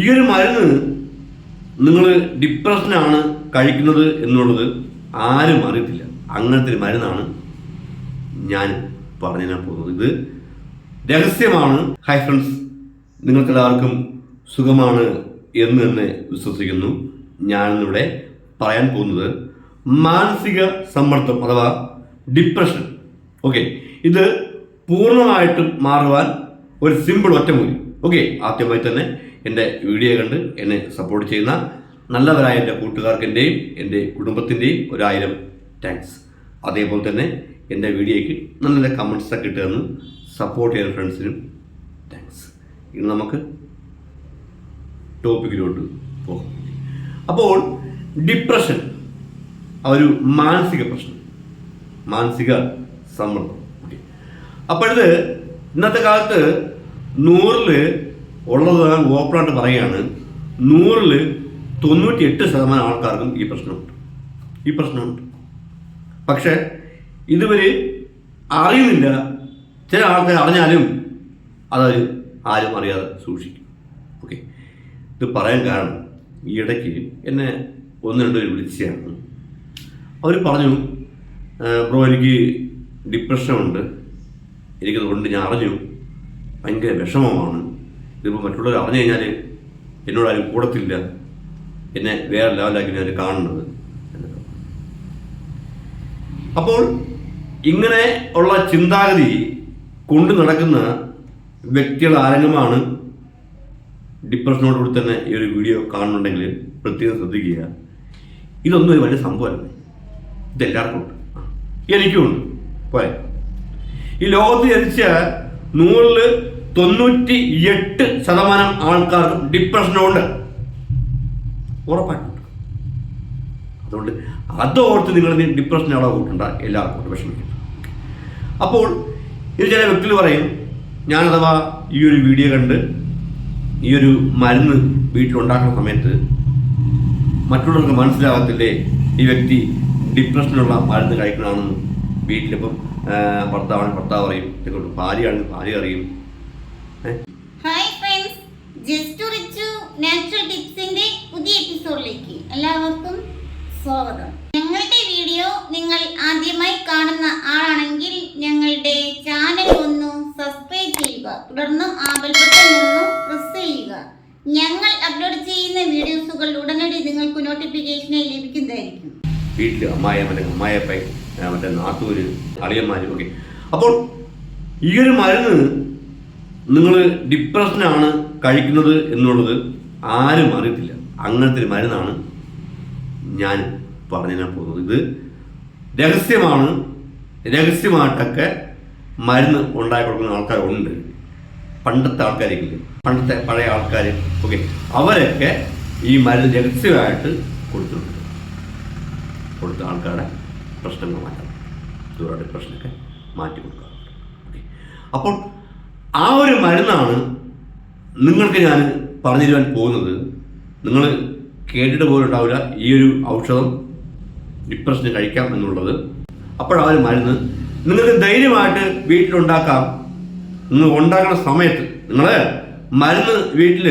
ഈ ഒരു മരുന്ന് നിങ്ങൾ ഡിപ്രഷനാണ് കഴിക്കുന്നത് എന്നുള്ളത് ആരും അറിയത്തില്ല. അങ്ങനത്തെ ഒരു മരുന്നാണ് ഞാൻ പറഞ്ഞു തരാൻ പോകുന്നത്. ഇത് രഹസ്യമാണ്. ഹൈ ഫ്രണ്ട്സ് നിങ്ങൾക്കെല്ലാവർക്കും സുഖമാണ് എന്ന് തന്നെ വിശ്വസിക്കുന്നു. ഞാനിന്നിവിടെ പറയാൻ പോകുന്നത് മാനസിക സമ്മർദ്ദം അഥവാ ഡിപ്രഷൻ. ഓക്കെ ഇത് പൂർണമായിട്ടും മാറുവാൻ ഒരു സിമ്പിൾ ഒറ്റമൂലി. ഓക്കെ ആദ്യമായി തന്നെ എന്റെ വീഡിയോ കണ്ട് എന്നെ സപ്പോർട്ട് ചെയ്യുന്ന നല്ലവരായ എന്റെ കൂട്ടുകാർക്കെന്റെയും എന്റെ കുടുംബത്തിന്റെയും ഒരായിരം താങ്ക്സ് അതേപോലെ തന്നെ എന്റെ വീഡിയോയ്ക്ക് നല്ല നല്ല കമൻസൊക്കെ ഇട്ടുതന്ന് സപ്പോർട്ട് ചെയ്യുന്ന ഫ്രണ്ട്സിനും താങ്ക്സ് ഇനി നമുക്ക് ടോപ്പിക്കിലോട്ട് പോകാം. അപ്പോൾ ഡിപ്രഷൻ ഒരു മാനസിക പ്രശ്നം മാനസിക സമ്മർദ്ദം. അപ്പോഴത് ഇന്നത്തെ കാലത്ത് നൂറിൽ ഉള്ളത് ഞാൻ ഓപ്പണായിട്ട് പറയുകയാണ് നൂറിൽ തൊണ്ണൂറ്റി എട്ട് ശതമാനം ആൾക്കാർക്കും ഈ പ്രശ്നമുണ്ട്. ഈ പ്രശ്നമുണ്ട്. പക്ഷേ ഇതുവരെ അറിയുന്നില്ല. ചില ആൾക്കാർ അറിഞ്ഞാലും അത് ആരും അറിയാതെ സൂക്ഷിക്കും. ഓക്കെ. ഇത് പറയാൻ കാരണം ഈ ഇടയ്ക്ക് എന്നെ ഒന്ന് രണ്ട് പേര് വിളിച്ചതാണ് അവർ പറഞ്ഞു ബ്രോ എനിക്ക് ഡിപ്രഷനുണ്ട്. എനിക്കതുകൊണ്ട് ഞാൻ അറിഞ്ഞു. ഭയങ്കര വിഷമമാണ്. ഇതിപ്പോൾ മറ്റുള്ളവർ അറിഞ്ഞു കഴിഞ്ഞാൽ എന്നോട് ആരും കൂടത്തില്ല. എന്നെ വേറെ ലെവലാക്കി ഞാൻ കാണുന്നത്. അപ്പോൾ ഇങ്ങനെ ഉള്ള ചിന്താഗതി കൊണ്ടു നടക്കുന്ന വ്യക്തികളുടെ ആരെങ്കിലുമാണ് ഡിപ്രഷനോടുകൂടി തന്നെ ഈ ഒരു വീഡിയോ കാണുന്നുണ്ടെങ്കിൽ പ്രത്യേകം ശ്രദ്ധിക്കുക. ഇതൊന്നും ഒരു വലിയ സംഭവമല്ല. ഇത് എല്ലാവർക്കും ഉണ്ട്. എനിക്കും ഉണ്ട്. പോരെ. ഈ ലോകത്ത് ജനിച്ച നൂറിൽ തൊണ്ണൂറ്റി എട്ട് ശതമാനം ആൾക്കാർക്കും ഡിപ്രഷനുണ്ട് ഉറപ്പായിട്ടുണ്ട് അതുകൊണ്ട് അതോർത്ത് നിങ്ങൾ ഡിപ്രഷൻ അവിടെ കൂട്ടണ്ട എല്ലാവർക്കും ഉണ്ട് അപ്പോൾ ഇത് ചില വ്യക്തികൾ പറയും ഞാൻ അഥവാ ഈ ഒരു വീഡിയോ കണ്ട് ഈ ഒരു മരുന്ന് വീട്ടിലുണ്ടാക്കുന്ന സമയത്ത് മറ്റുള്ളവർക്ക് മനസ്സിലാകത്തില്ലേ ഈ വ്യക്തി ഡിപ്രഷനുള്ള മരുന്ന് കഴിക്കണമെന്ന് വീട്ടിലിപ്പം ഭർത്താവാണ് ഭർത്താവ് അറിയും ഭാര്യയാണെങ്കിൽ ഭാര്യ അറിയും? Hi friends just Richu natural ടിപ്സിന്റെ പുതിയ എപ്പിസോഡിലേക്ക് എല്ലാവർക്കും സ്വാഗതം. ഞങ്ങളുടെ വീഡിയോ നിങ്ങൾ ആദ്യമായി കാണുന്ന ആളാണെങ്കിൽ ഞങ്ങളുടെ ചാനൽ ഒന്ന് സബ്സ്ക്രൈബ് ചെയ്യുക. തുടർന്ന് ആ ബെൽ ബട്ടൺ ഒന്ന് പ്രസ് ചെയ്യുക. ഞങ്ങൾ അപ്ലോഡ് ചെയ്യുന്ന വീഡിയോസുകൾ ഉടനടി നിങ്ങൾക്ക് നോട്ടിഫിക്കേഷനായി ലഭിക്കുന്നതായിരിക്കും. വീട്ടിൽ അമ്മായിയമ്മ അമ്മായിയപ്പൻ ആ, മറ്റേ നാത്തൂര് അളിയന്മാരും ഒക്കെ. അപ്പോൾ ഈ ഒരു മരുന്ന് നിങ്ങൾ ഡിപ്രഷനാണ് കഴിക്കുന്നത് എന്നുള്ളത് ആരും അറിയത്തില്ല. അങ്ങനത്തെ ഒരു മരുന്നാണ് ഞാൻ പറഞ്ഞു തരാൻ പോകുന്നത്. ഇത് രഹസ്യമാണ്. രഹസ്യമായിട്ടൊക്കെ മരുന്ന് ഉണ്ടാക്കി കൊടുക്കുന്ന ആൾക്കാരുണ്ട്. പണ്ടത്തെ ആൾക്കാരെങ്കിലും പണ്ടത്തെ പഴയ ആൾക്കാർ. ഓക്കെ. അവരൊക്കെ ഈ മരുന്ന് രഹസ്യമായിട്ട് കൊടുത്തിട്ടുണ്ട്. കൊടുത്ത ആൾക്കാരുടെ പ്രശ്നങ്ങൾ മാറ്റാം ദൂര ഡിപ്രഷനൊക്കെ മാറ്റി കൊടുക്കാറുണ്ട്. ഓക്കെ. അപ്പോൾ ആ ഒരു മരുന്നാണ് നിങ്ങൾക്ക് ഞാൻ പറഞ്ഞു തരുവാൻ പോകുന്നത്. നിങ്ങൾ കേട്ടിട്ട് പോലും ഉണ്ടാവില്ല ഈ ഒരു ഔഷധം ഡിപ്രഷന് കഴിക്കാം എന്നുള്ളത്. അപ്പോഴാ ഒരു മരുന്ന് നിങ്ങൾക്ക് ധൈര്യമായിട്ട് വീട്ടിലുണ്ടാക്കാം. നിങ്ങൾ ഉണ്ടാക്കുന്ന സമയത്ത് നിങ്ങൾ മരുന്ന് വീട്ടിൽ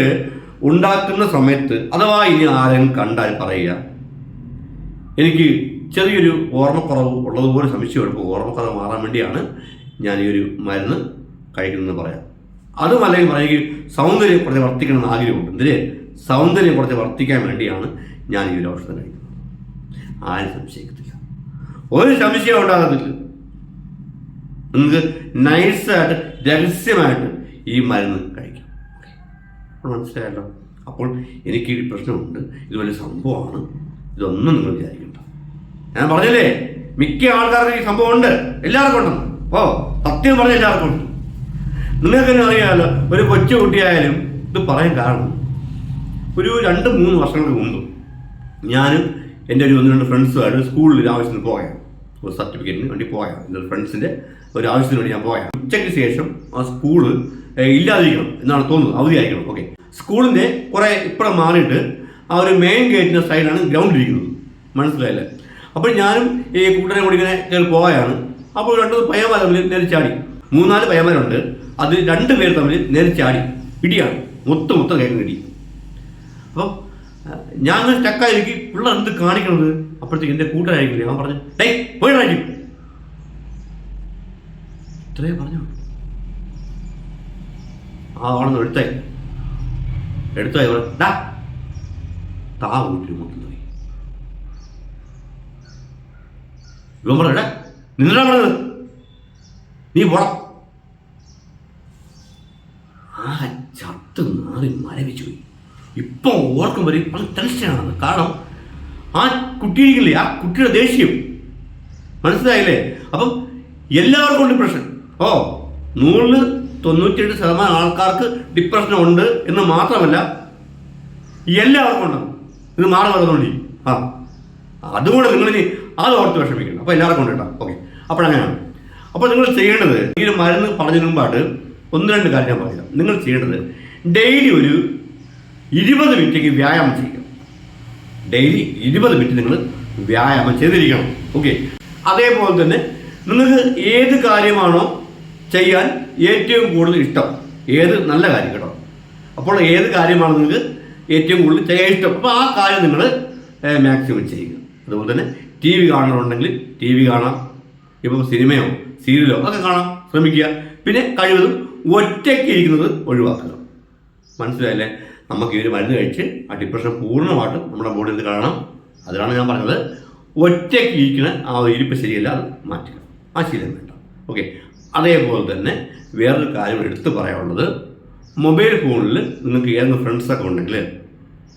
ഉണ്ടാക്കുന്ന സമയത്ത് അഥവാ ഇനി ആരെങ്കിലും കണ്ടാൽ പറയുക. എനിക്ക് ചെറിയൊരു ഓർമ്മക്കുറവ് ഉള്ളതുപോലെ സംശയമുള്ളപ്പോൾ ഓർമ്മക്കുറവ് മാറാൻ വേണ്ടിയാണ് ഞാൻ ഈ ഒരു മരുന്ന് കഴിക്കുന്നതെന്ന് പറയാം. അതും അല്ലെങ്കിൽ പറയുക സൗന്ദര്യം കുറച്ച് വർദ്ധിക്കണമെന്ന് ആഗ്രഹമുണ്ട്. എന്തിന്? സൗന്ദര്യം കുറച്ച് വർദ്ധിക്കാൻ വേണ്ടിയാണ് ഞാൻ ഈ ഒരു ഔഷധം കഴിക്കുന്നത്. ആരും സംശയിക്കത്തില്ല. ഒരു സംശയം ഉണ്ടാകത്തില്ല. നിങ്ങൾക്ക് നൈസായിട്ട് രഹസ്യമായിട്ട് ഈ മരുന്ന് കഴിക്കാം. മനസ്സിലായല്ലോ? അപ്പോൾ എനിക്ക് ഈ പ്രശ്നമുണ്ട്. ഇതുപോലെ സംഭവമാണ്. ഇതൊന്നും നിങ്ങൾ വിചാരിക്കണ്ട. ഞാൻ പറഞ്ഞല്ലേ? മിക്ക ആൾക്കാർക്കും ഈ സംഭവം ഉണ്ട് എല്ലാവർക്കും ഉണ്ടെന്ന്. ഓ സത്യം പറഞ്ഞ എല്ലാവർക്കും ഉണ്ട്. നിങ്ങൾക്ക് തന്നെ അറിയാമല്ലോ ഒരു കൊച്ചു കുട്ടിയായാലും ഇത് പറയാൻ കാരണം? ഒരു രണ്ട് മൂന്ന് വർഷങ്ങൾക്ക് മുമ്പ് ഞാനും എന്റെ ഒരു ഒന്ന് രണ്ട് ഫ്രണ്ട്സുമായിട്ട് സ്കൂളിൽ ഒരു ആവശ്യത്തിന് പോയാൽ ഒരു സർട്ടിഫിക്കറ്റിന് വേണ്ടി പോയാൽ എന്റെ ഫ്രണ്ട്സിന്റെ ഒരു ആവശ്യത്തിന് വേണ്ടി ഞാൻ പോയാൽ ഉച്ചയ്ക്ക് ശേഷം ആ സ്കൂൾ ഇല്ലാതിരിക്കണം എന്നാണ് തോന്നുന്നത് അവധിയായിരിക്കണം ഓക്കെ. സ്കൂളിന്റെ കുറേ ഇപ്പോൾ മാറിയിട്ട് ആ ഒരു മെയിൻ ഗേറ്റിന്റെ സൈഡാണ് ഗ്രൗണ്ട് ഇരിക്കുന്നത്. മനസ്സിലായില്ലേ? അപ്പോൾ ഞാനും ഈ കൂട്ടരെ കൂടി ഇങ്ങനെ കയറി പോയാണ് അപ്പോൾ രണ്ടു പയ്യന്മാർ തമ്മിൽ നേരെ ചാടി മൂന്നാൽ പയ്യന്മാരുണ്ട്. അതിൽ രണ്ട് പേര് തമ്മിൽ നേരെ ചാടി ഇടിയാണ് മൊത്തം മൊത്തം കയറി ഇടി അപ്പം ഞാൻ അങ്ങനെ സ്റ്റക്കായിരിക്കും. പിള്ളേർ എന്ത് കാണിക്കണത്? അപ്പോഴത്തേക്ക് എന്റെ കൂട്ടുകാരായിരിക്കില്ലേ ഞാൻ പറഞ്ഞു ഡേയ് പോയി രാജു ഇത്രേ പറഞ്ഞു ആ അവിടെ എടുത്തായി എടുത്തേ എടുത്തോ ഇവർ ഡാ താ വീട്ടിൽ മൊത്തം പോയി. ഇവൻ പറഞ്ഞ നിന്നാ പറഞ്ഞത്? നീ പോടാ. ആ ചത്ത് മാറി മരവിച്ചു പോയി. ഇപ്പൊ ഓർക്കുമ്പോൾ ഇപ്പം ടെൻഷനാണ് കാരണം ആ കുട്ടിയില്ലേ ആ കുട്ടിയുടെ ദേഷ്യം. മനസ്സിലായില്ലേ? അപ്പം എല്ലാവർക്കും ഉണ്ട് ഡിപ്രഷൻ ഓ നൂറിൽ തൊണ്ണൂറ്റിയെട്ട് ശതമാനം ആൾക്കാർക്ക് ഡിപ്രഷൻ ഉണ്ട് എന്ന് മാത്രമല്ല എല്ലാവർക്കും ഉണ്ട്. ഇത് മാറി വരുന്നുണ്ട് ആ അതുകൊണ്ട് നിങ്ങൾ ഇനി അത് ഓർത്ത് വിഷമിക്കണം അപ്പോൾ എല്ലാവർക്കും ഉണ്ട് കേട്ടോ. ഓക്കെ. അപ്പോൾ അങ്ങനെയാണ് അപ്പോൾ നിങ്ങൾ ചെയ്യേണ്ടത് ഈ മരുന്ന് പറഞ്ഞതിന് ഒന്ന് രണ്ട് കാര്യം ഞാൻ പറയാം നിങ്ങൾ ചെയ്യേണ്ടത് ഡെയിലി ഒരു ഇരുപത് മിനിറ്റേക്ക് വ്യായാമം ചെയ്യുക ഡെയിലി ഇരുപത് മിനിറ്റ് നിങ്ങൾ വ്യായാമം ചെയ്തിരിക്കണം. ഓക്കെ? അതേപോലെ തന്നെ നിങ്ങൾക്ക് ഏത് കാര്യമാണോ ചെയ്യാൻ ഏറ്റവും കൂടുതൽ ഇഷ്ടം. ഏത് നല്ല കാര്യം കേട്ടോ. അപ്പോൾ ഏത് കാര്യമാണ് നിങ്ങൾക്ക് ഏറ്റവും കൂടുതൽ ചെയ്യാൻ ഇഷ്ടം. അപ്പോൾ ആ കാര്യം നിങ്ങൾ മാക്സിമം ചെയ്യുക. അതുപോലെ തന്നെ ടി വി കാണണമെന്നുണ്ടെങ്കിൽ ടി വി കാണാം. ഇപ്പം സിനിമയോ സീരിയലോ ഒക്കെ കാണാം. ശ്രമിക്കുക. പിന്നെ കഴിവതും ഒറ്റയ്ക്ക് ഇരിക്കുന്നത് ഒഴിവാക്കുക. മനസ്സിലായല്ലേ? നമുക്ക് ഈ ഒരു മരുന്ന് കഴിച്ച് ആ ഡിപ്രഷൻ പൂർണമായിട്ടും നമ്മുടെ ബോഡിയിൽ നിന്ന് കാണണം. അതിലാണ് ഞാൻ പറഞ്ഞത്. ഒറ്റയ്ക്ക് ഇരിക്കുന്ന ആ ഇരിപ്പ് ശരിയല്ല അത് മാറ്റുക. ആ ശീലം വേണ്ട. ഓക്കെ അതേപോലെ തന്നെ വേറൊരു കാര്യം എടുത്തു പറയാനുള്ളത്. മൊബൈൽ ഫോണിൽ നിങ്ങൾക്ക് ഏതെങ്കിലും ഫ്രണ്ട്സൊക്കെ ഉണ്ടെങ്കിൽ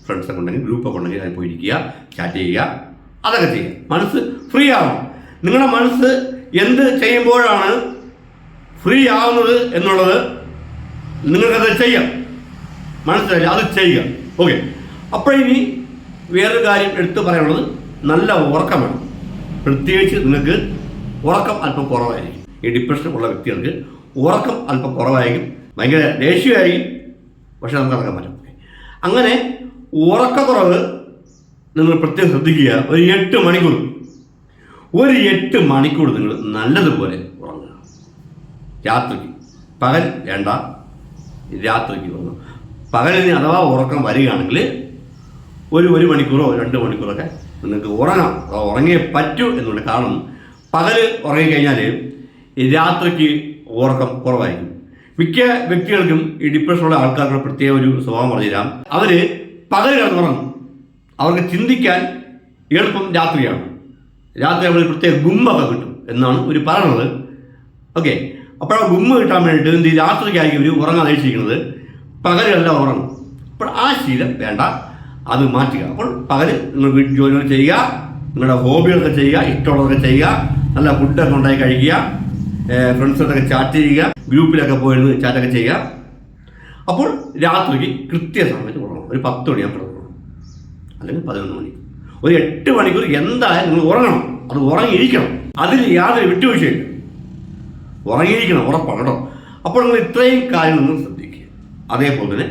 ഫ്രണ്ട്സൊക്കെ ഉണ്ടെങ്കിൽ ഗ്രൂപ്പൊക്കെ ഉണ്ടെങ്കിൽ അതിൽ പോയിരിക്കുക ചാറ്റ് ചെയ്യുക അതൊക്കെ ചെയ്യുക. മനസ്സ് ഫ്രീ ആവണം. നിങ്ങളുടെ മനസ്സ് എന്ത് ചെയ്യുമ്പോഴാണ് ഫ്രീ ആവുന്നത് എന്നുള്ളത് നിങ്ങൾക്കത് ചെയ്യാം. മനസ്സിലായില്ല? അത് ചെയ്യുക ഓക്കെ അപ്പോഴിനി വേറൊരു കാര്യം എടുത്തു പറയാനുള്ളത് നല്ല ഉറക്കമാണ്. പ്രത്യേകിച്ച് നിങ്ങൾക്ക് ഉറക്കം അല്പം കുറവായിരിക്കും. ഈ ഡിപ്രഷൻ ഉള്ള വ്യക്തികൾക്ക് ഉറക്കം അല്പം കുറവായിരിക്കും. ഭയങ്കര ദേഷ്യമായിരിക്കും. പക്ഷെ നമുക്ക് ഇറങ്ങാൻ പറ്റും. അങ്ങനെ ഉറക്കക്കുറവ് നിങ്ങൾ പ്രത്യേകം ശ്രദ്ധിക്കുക. ഒരു എട്ട് മണിക്കൂർ. ഒരു എട്ട് മണിക്കൂർ നിങ്ങൾ നല്ലതുപോലെ രാത്രിക്ക്. പകൽ വേണ്ട. രാത്രിക്ക് വന്നു. പകലിന് അഥവാ ഉറക്കം വരികയാണെങ്കിൽ ഒരു ഒരു മണിക്കൂറോ രണ്ട് മണിക്കൂറൊക്കെ നിങ്ങൾക്ക് ഉറങ്ങാം. ഉറങ്ങിയേ പറ്റൂ എന്നുണ്ട്. കാരണം പകൽ ഉറങ്ങിക്കഴിഞ്ഞാൽ രാത്രിക്ക് ഉറക്കം കുറവായിരിക്കും. മിക്ക വ്യക്തികൾക്കും ഈ ഡിപ്രഷനുള്ള ആൾക്കാർക്ക് പ്രത്യേക ഒരു സ്വഭാവം പറഞ്ഞുതരാം. അവർ പകൽ കിടന്നുറങ്ങും അവർക്ക് ചിന്തിക്കാൻ എളുപ്പം രാത്രിയാണ്. രാത്രി അവർ പ്രത്യേക ഗുമ്പൊക്കെ കിട്ടും എന്നാണ് ഒരു പറയുന്നത്. ഓക്കെ അപ്പോൾ ആ ഗുമ്മ കിട്ടാൻ വേണ്ടിയിട്ട് എന്ത് രാത്രിക്കായി ഇവർ ഉറങ്ങാൻ അപേക്ഷിക്കുന്നത് പകലല്ല ഉറങ്ങും അപ്പോൾ ആ ശീലം വേണ്ട. അത് മാറ്റുക. അപ്പോൾ പകൽ നിങ്ങൾ വീട്ടിൽ ജോലികൾ ചെയ്യുക. നിങ്ങളുടെ ഹോബികളൊക്കെ ചെയ്യുക. ഇഷ്ടമുള്ളതൊക്കെ ചെയ്യുക. നല്ല ഫുഡൊക്കെ ഉണ്ടായി കഴിക്കുക. ഫ്രണ്ട്സൊക്കെ ചാറ്റ് ചെയ്യുക. ഗ്രൂപ്പിലൊക്കെ പോയിരുന്ന് ചാറ്റൊക്കെ ചെയ്യുക. അപ്പോൾ രാത്രിക്ക് കൃത്യസമയത്ത് ഉറങ്ങണം. ഒരു പത്ത് മണിയാകുമ്പോൾ ഉറങ്ങണം. അല്ലെങ്കിൽ പതിനൊന്ന് മണി. ഒരു എട്ട് മണിക്കൂർ എന്തായാലും നിങ്ങൾ ഉറങ്ങണം. അത് ഉറങ്ങിയിരിക്കണം. അതിൽ യാതൊരു വിട്ടുവീഴ്ചയില്ല. ഉറങ്ങിയിരിക്കണം ഉറപ്പാണ് കേട്ടോ. അപ്പോൾ നിങ്ങൾ ഇത്രയും കാര്യങ്ങളൊന്നും ശ്രദ്ധിക്കുക. അതേപോലെ തന്നെ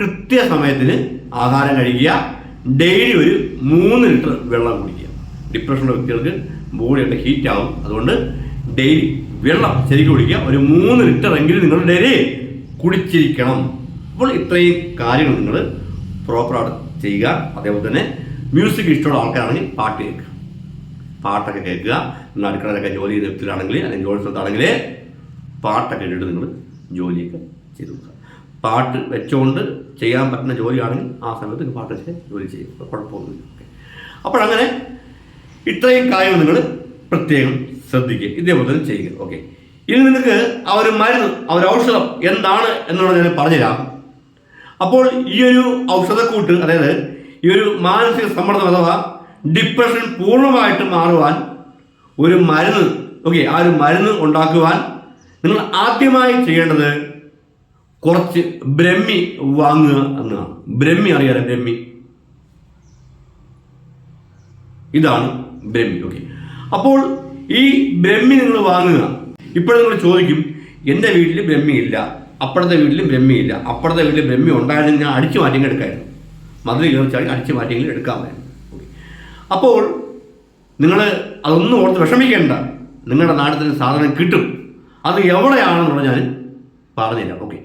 കൃത്യസമയത്തിന് ആഹാരം കഴിക്കുക. ഡെയിലി ഒരു മൂന്ന് ലിറ്റർ വെള്ളം കുടിക്കുക. ഡിപ്രഷനുള്ള വ്യക്തികൾക്ക് ബോഡിയൊക്കെ ഹീറ്റ് ആവും. അതുകൊണ്ട് ഡെയിലി വെള്ളം ശരിക്കും കുടിക്കുക. ഒരു മൂന്ന് ലിറ്റർ എങ്കിലും നിങ്ങൾ ഡെയിലി കുടിച്ചിരിക്കണം. അപ്പോൾ ഇത്രയും കാര്യങ്ങൾ നിങ്ങൾ പ്രോപ്പറായിട്ട് ചെയ്യുക. അതേപോലെ തന്നെ മ്യൂസിക് ഇഷ്ടമുള്ള ആൾക്കാരാണെങ്കിൽ പാട്ട് കേൾക്കുക. പാട്ടൊക്കെ കേൾക്കുക. നിങ്ങൾ അടുക്കളയിലൊക്കെ ജോലി ചെയ്യുന്ന വ്യക്തിയിലാണെങ്കിൽ അല്ലെങ്കിൽ ജോലി സ്ഥലത്താണെങ്കിൽ പാട്ടൊക്കെ ഇട്ടിട്ട് നിങ്ങൾ ജോലിയൊക്കെ ചെയ്തു പാട്ട് വെച്ചുകൊണ്ട് ചെയ്യാൻ പറ്റുന്ന ജോലിയാണെങ്കിൽ ആ സമയത്ത് പാട്ട് വെച്ച് ജോലി ചെയ്യും. കുഴപ്പമൊന്നുമില്ല. ഓക്കെ. അപ്പോഴങ്ങനെ ഇത്രയും കാര്യങ്ങൾ നിങ്ങൾ പ്രത്യേകം ശ്രദ്ധിക്കുക. ഇതേപോലെ തന്നെ ചെയ്യുക. ഓക്കെ. ഇനി നിങ്ങൾക്ക് ആ ഒരു മരുന്ന് ആ ഒരു ഔഷധം എന്താണ് എന്നുള്ളത് ഞാൻ പറഞ്ഞുതരാം. അപ്പോൾ ഈ ഒരു ഔഷധക്കൂട്ട് അതായത് ഈ ഒരു മാനസിക സമ്മർദ്ദം അഥവാ ഡിപ്രഷൻ പൂർണമായിട്ട് മാറുവാൻ ഒരു മരുന്ന് ഓക്കെ ആ ഒരു മരുന്ന് ഉണ്ടാക്കുവാൻ നിങ്ങൾ ആദ്യമായി ചെയ്യേണ്ടത് കുറച്ച് ബ്രഹ്മി വാങ്ങുക എന്നാണ് ബ്രഹ്മി അറിയാലോ ബ്രഹ്മി? ഇതാണ് ബ്രഹ്മി ഓക്കെ അപ്പോൾ ഈ ബ്രഹ്മി നിങ്ങൾ വാങ്ങുക. ഇപ്പോൾ നിങ്ങൾ ചോദിക്കും എന്റെ വീട്ടിൽ ബ്രഹ്മി ഇല്ല അപ്പുറത്തെ വീട്ടിലും ബ്രഹ്മി ഇല്ല അപ്പുറത്തെ വീട്ടിൽ ബ്രഹ്മി ഉണ്ടായിരുന്നെങ്കിൽ ഞാൻ അടിച്ചു മാറ്റിയെങ്കിൽ എടുക്കായിരുന്നു മധുര കയറിച്ചാൽ അടിച്ചു മാറ്റിയെങ്കിൽ എടുക്കാമായിരുന്നു. അപ്പോൾ നിങ്ങൾ അതൊന്നും ഓർത്ത് വിഷമിക്കേണ്ട. നിങ്ങളുടെ നാട്ടിൽ സാധനം കിട്ടും. അത് എവിടെയാണെന്നുള്ള ഞാൻ പറഞ്ഞില്ല ഓക്കെ.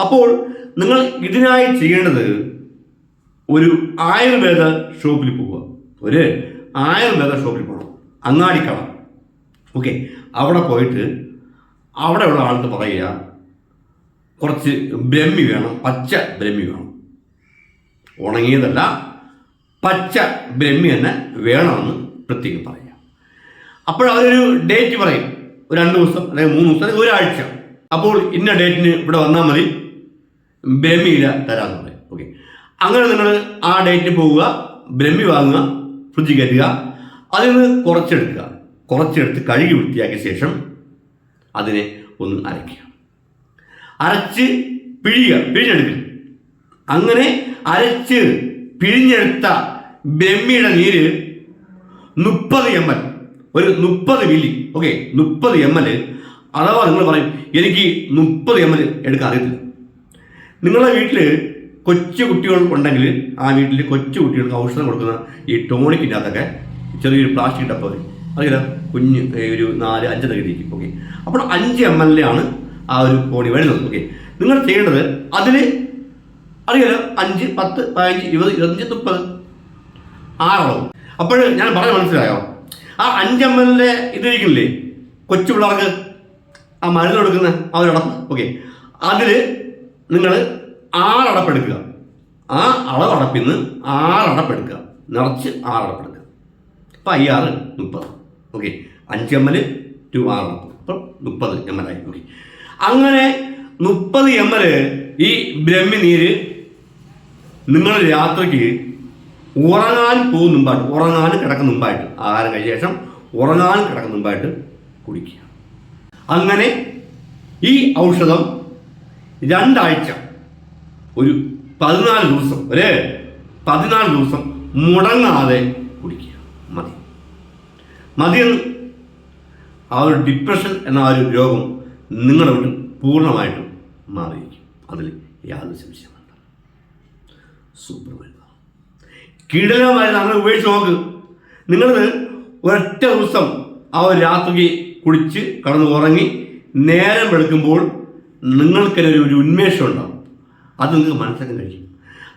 അപ്പോൾ നിങ്ങൾ ഇതിനായി ചെയ്യേണ്ടത് ഒരു ആയുർവേദ ഷോപ്പിൽ പോവുക. ഒരു ആയുർവേദ ഷോപ്പിൽ പോകണം. അങ്ങാടിക്കട. ഓക്കെ. അവിടെ പോയിട്ട് അവിടെയുള്ള ആൾക്ക് പറയുക കുറച്ച് ബ്രഹ്മി വേണം പച്ച ബ്രഹ്മി വേണം. ഉണങ്ങിയതല്ല. പച്ച ബ്രഹ്മി തന്നെ വേണമെന്ന് പ്രത്യേകം പറയാം. അപ്പോൾ അവരൊരു ഡേറ്റ് പറയും. ഒരു രണ്ട് ദിവസം അല്ലെങ്കിൽ മൂന്ന് ദിവസം അല്ലെങ്കിൽ ഒരാഴ്ച. അപ്പോൾ ഇന്ന ഡേറ്റിന് ഇവിടെ വന്നാൽ മതി. ബ്രഹ്മിയില തരാമെന്ന് പറയും. ഓക്കെ അങ്ങനെ നിങ്ങൾ ആ ഡേറ്റിന് പോവുക ബ്രഹ്മി വാങ്ങുക ഫ്രിഡ്ജ് കയറ്റുക. അതിൽ നിന്ന് കുറച്ചെടുക്കുക. കുറച്ചെടുത്ത് കഴുകി വൃത്തിയാക്കിയ ശേഷം അതിനെ ഒന്ന് അരയ്ക്കുക. അരച്ച് പിഴിയുക. പിഴിഞ്ഞെടുക്കുക അങ്ങനെ അരച്ച് പിഴിഞ്ഞെടുത്ത ബ്രഹ്മിയുടെ നീര് മുപ്പത് എം എൽ ഒരു മുപ്പത് മില്ലി ഓക്കെ മുപ്പത് എം എൽ അഥവാ നിങ്ങൾ പറയും എനിക്ക് മുപ്പത് എം എൽ എടുക്കാൻ അറിയത്തില്ല. നിങ്ങളുടെ വീട്ടിൽ കൊച്ചു കുട്ടികൾ ഉണ്ടെങ്കിൽ ആ വീട്ടിൽ കൊച്ചു കുട്ടികൾക്ക് ഔഷധം കൊടുക്കുന്ന ഈ ടോണിക്കിന്റെ അകത്തൊക്കെ ചെറിയൊരു പ്ലാസ്റ്റിക് ഡപ്പ വരും അറിയില്ല കുഞ്ഞ് ഒരു നാല് അഞ്ച് തകരിക്കും ഓക്കെ. അപ്പോൾ അഞ്ച് എം എൽ ആണ് ആ ഒരു പോണി വരുന്നത് ഓക്കെ. നിങ്ങൾ ചെയ്യേണ്ടത് അതിൽ അറിയാലോ അഞ്ച് പത്ത് പതിനഞ്ച് ഇരുപത് ഇരുപത്തഞ്ച് മുപ്പത്. ആറോളം അപ്പോൾ ഞാൻ പറഞ്ഞ മനസ്സിലായോ? ആ അഞ്ചമ്മലിന്റെ ഇതിരിക്കില്ലേ കൊച്ചു പിള്ളേർക്ക് ആ മരുന്ന് കൊടുക്കുന്ന ആ ഒരു അടപ്പ്. ഓക്കെ അതിൽ നിങ്ങൾ ആറടപ്പെടുക്കുക ആ അളവ് അടപ്പിൽ നിന്ന് ആറടപ്പെടുക്കുക നിറച്ച് ആറടപ്പെടുക്കുക അപ്പം അയ്യാറ് മുപ്പത്. ഓക്കെ അഞ്ച് ടു ആറ് അപ്പം മുപ്പത് എം എൽ ആയി. ഓക്കെ അങ്ങനെ മുപ്പത് എം എൽ ഈ ബ്രഹ്മിനീര് നിങ്ങൾ രാത്രിക്ക് ഉറങ്ങാൻ പോകുന്ന മുമ്പായിട്ട് ഉറങ്ങാൻ കിടക്കുന്ന മുമ്പായിട്ട് ആഹാരം കഴിച്ച ശേഷം ഉറങ്ങാൻ കിടക്കുന്ന മുമ്പായിട്ട് കുടിക്കുക. അങ്ങനെ ഈ ഔഷധം രണ്ടാഴ്ച ഒരു പതിനാല് ദിവസം ഒരു പതിനാല് ദിവസം മുടങ്ങാതെ കുടിക്കുക. മതി. മതിയെന്ന് ആ ഒരു ഡിപ്രഷൻ എന്ന ആ ഒരു രോഗം നിങ്ങളുടെ വീട്ടിൽ പൂർണമായിട്ടും മാറിയിരിക്കും. അതിൽ യാതൊരു സംശയം വേണ്ട സൂപ്പർ മരുന്നാണ് കീടലമായിരുന്നു അങ്ങനെ ഉപയോഗിച്ച് നോക്ക്. നിങ്ങൾ ഒരൊറ്റ ദിവസം ആ ഒരു രാത്രി കുടിച്ച് കടന്ന് ഉറങ്ങി നേരം വെളുക്കുമ്പോൾ നിങ്ങൾക്കൊരു ഒരു ഉന്മേഷം ഉണ്ടാവും. അത് നിങ്ങൾക്ക് മനസ്സിലാക്കാൻ കഴിയും.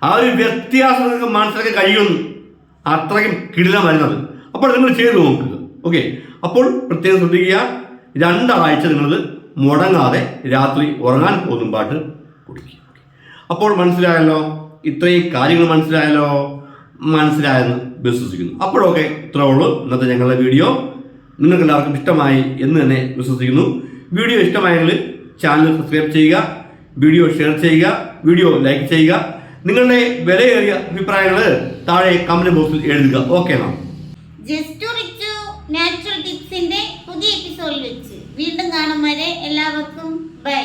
ആ ഒരു വ്യത്യാസം നിങ്ങൾക്ക് മനസ്സിലാക്കാൻ കഴിയുമെന്ന് അത്രയ്ക്കും കിടിലമായിരുന്നത് അപ്പോൾ നിങ്ങൾ ചെയ്ത് നോക്കുക ഓക്കെ? അപ്പോൾ പ്രത്യേകം ശ്രദ്ധിക്കുക. രണ്ടാഴ്ച നിങ്ങളത് മുടങ്ങാതെ രാത്രി ഉറങ്ങാൻ പോകുന്ന പാട്ട് കുടിക്കുക അപ്പോൾ മനസ്സിലായല്ലോ? ഇത്രയും കാര്യങ്ങൾ മനസ്സിലായല്ലോ? മനസ്സിലായെന്ന് വിശ്വസിക്കുന്നു. അപ്പോഴൊക്കെ ഇത്രേ ഉള്ളൂ ഇന്നത്തെ ഞങ്ങളുടെ വീഡിയോ. നിങ്ങൾക്ക് എല്ലാവർക്കും ഇഷ്ടമായി എന്ന് തന്നെ വിശ്വസിക്കുന്നു. വീഡിയോ ഇഷ്ടമായെങ്കിൽ ചാനൽ സബ്സ്ക്രൈബ് ചെയ്യുക വീഡിയോ ഷെയർ ചെയ്യുക വീഡിയോ ലൈക്ക് ചെയ്യുക. നിങ്ങളുടെ വിലയേറിയ അഭിപ്രായങ്ങൾ താഴെ കമന്റ് ബോക്സിൽ എഴുതുക. ഓക്കെ മാം നാച്ചുറൽ പുതിയ എപ്പിസോഡിൽ വെച്ച്. വീണ്ടും കാണും വരെ എല്ലാവർക്കും. ബൈ